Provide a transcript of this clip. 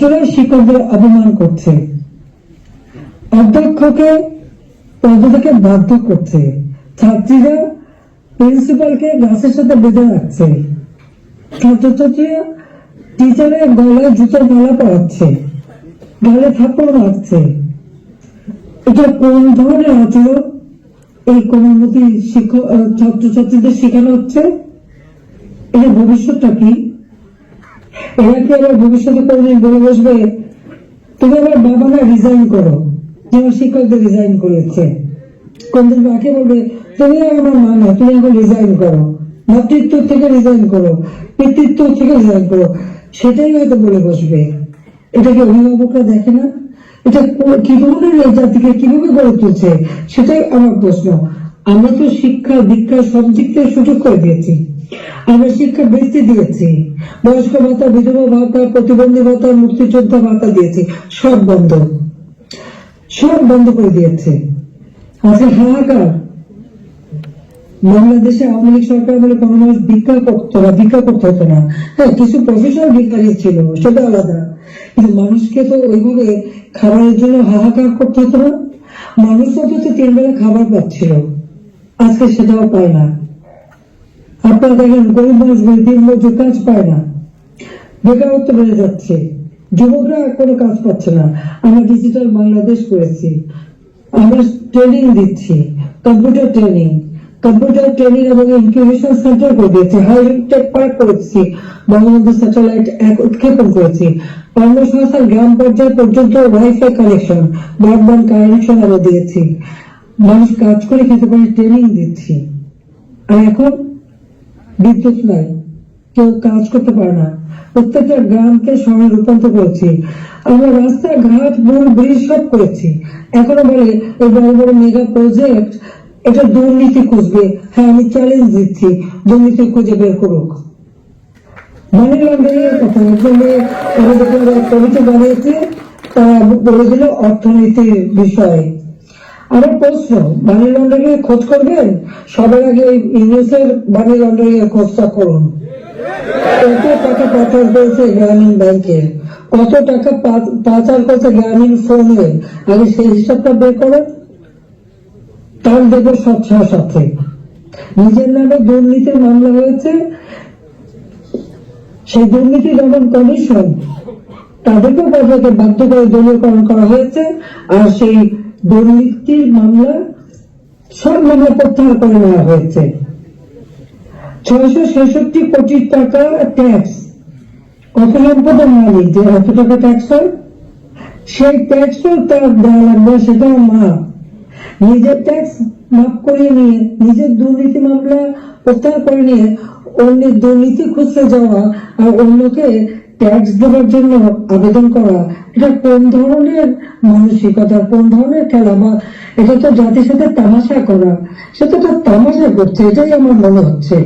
ছাত্ররা শিক্ষকদের অপমান করছে। অধ্যক্ষকে পদ থেকে বাধ্য করছে। ছাত্রীরা প্রিন্সিপালকে গাছের সাথে বেঁধে রাখছে। ছাত্রছাত্রীরা টিচারের গলায় জুতোর মালা পরাচ্ছে। গালে থাপ্পড় মারছে। এটা কোন ধরনের আচরণ? এই কোমলমতি শিক্ষক, ছাত্রছাত্রীদের শেখানো হচ্ছে? এটা ভবিষ্যৎটা কি? এরা কি আবার ভবিষ্যতে কোনদিন বলে বসবে? তুমি আবার বাবা না রিজাইন করো শিক্ষকদের রিজাইন করেছে। কোনদিন মাকে বলবে, তুমি আমার মা না, তুমি এখন রিজাইন করো। মাতৃত্ব থেকে রিজাইন করো পিতৃত্ব থেকে রিজাইন করো। সেটাই হয়তো বলে বসবে। এটা কি অভিভাবকরা দেখে না? এটা কি ধরনের জাতিকে কীভাবে গড়ে তুলছে? সেটাই আমার প্রশ্ন। আমরা তো শিক্ষা, দীক্ষা সব দিক থেকে সুযোগ করে দিয়েছি। আমরা শিক্ষা বৃত্তি দিয়েছি। বয়স্ক ভাতা, বিধবা ভাতা, প্রতিবন্ধী ভাতা, মুক্তিযোদ্ধা ভাতা দিয়েছি। সব বন্ধ। সব বন্ধ করে দিয়েছে। হাহাকার। বাংলাদেশে আওয়ামী লীগ সরকার বলে কোনো মানুষ ভিক্ষা করতো না, ভিক্ষা করতে হতো না। হ্যাঁ কিছু প্রফেশনাল ভিক্ষারি ছিল, সেটা আলাদা। কিন্তু মানুষকে তো ওইভাবে খাবারের জন্য হাহাকার করতে হতো না। মানুষ অন্তত তিন বেলা খাবার পাচ্ছিল। আজকে সেটাও পায় না। আপনারা দেখেন গরিব মানুষ দিন মজুর কাজ পায় না। বেকারত্ব বেড়ে যাচ্ছে। যুবকরা কোনো কাজ পাচ্ছে না। আমরা ডিজিটাল বাংলাদেশ করেছি। আমরা ট্রেনিং দিচ্ছি। কম্পিউটার ট্রেনিং কম্পিউটার ট্রেনিং এবং ইনকিউবেশন সেন্টার করে দিয়েছি। পার্ক করেছি। স্যাটেলাইট এক উৎক্ষেপণ করেছি। কর্মসংস্থান, গ্রাম পর্যায় পর্যন্ত ওয়াইফাই কানেকশন ব্রডব্যান্ড কানেকশন আমরা দিয়েছি। মানুষ কাজ করে খেতে পারে ট্রেনিং দিচ্ছি। আর এখন বিদ্যুৎ নাই। কেউ কাজ করতে পারে না। প্রত্যেকটা গ্রামকে শহরে রূপান্তর করেছি। আমরা রাস্তাঘাট মূল ব্রিজ সব করেছি। এখনও বলে, এই বড় বড় মেগা প্রজেক্ট এটা দুর্নীতি খুঁজবে। হ্যাঁ আমি চ্যালেঞ্জ দিচ্ছি। দুর্নীতি খুঁজে বের করুক। মানি আমাদের বানিয়েছে। তারা বলে দিল অর্থনীতির বিষয়ে। আমার প্রশ্ন মানি লন্ডারিং খোঁজ করবেন? সবার আগে এই ইউএসের মানি লন্ডারিং এর খোঁজটা করুন। কত টাকা পাচার করেছে গ্রামীণ ব্যাংকে? কত টাকা পাচার করেছে গ্রামীণ ফোনে? আগে সেই হিসাবটা বের করেন। তার দেবো স্বচ্ছ সাথে নিজের নামে দুর্নীতির মামলা হয়েছে। সেই দুর্নীতি দমন কমিশন বদলাতে বাধ্য করে দলীয়করণ করা হয়েছে। আর সেই দুর্নীতির মামলা সব মামলা প্রত্যাহার করে নেওয়া হয়েছে। ছয়শো ছেষট্টি কোটি টাকা ট্যাক্স কত সম্পদের মালিক যে এত টাকা ট্যাক্স হয়, সেই ট্যাক্সও তার দেওয়া লাগবে সেটাও মাপ নিজের ট্যাক্স মাফ করিয়ে নিয়ে, নিজের দুর্নীতি মামলা প্রত্যাহার করে নিয়ে অন্যের দুর্নীতি খুঁজতে যাওয়া আর অন্যকে ট্যাক্স দেওয়ার জন্য আবেদন করা, এটা কোন ধরনের মানসিকতা, কোন ধরনের খেলা বা এটা তো জাতির সাথে তামাশা করা, সেটা তো তামাশা করছে, এটাই আমার মনে হচ্ছে।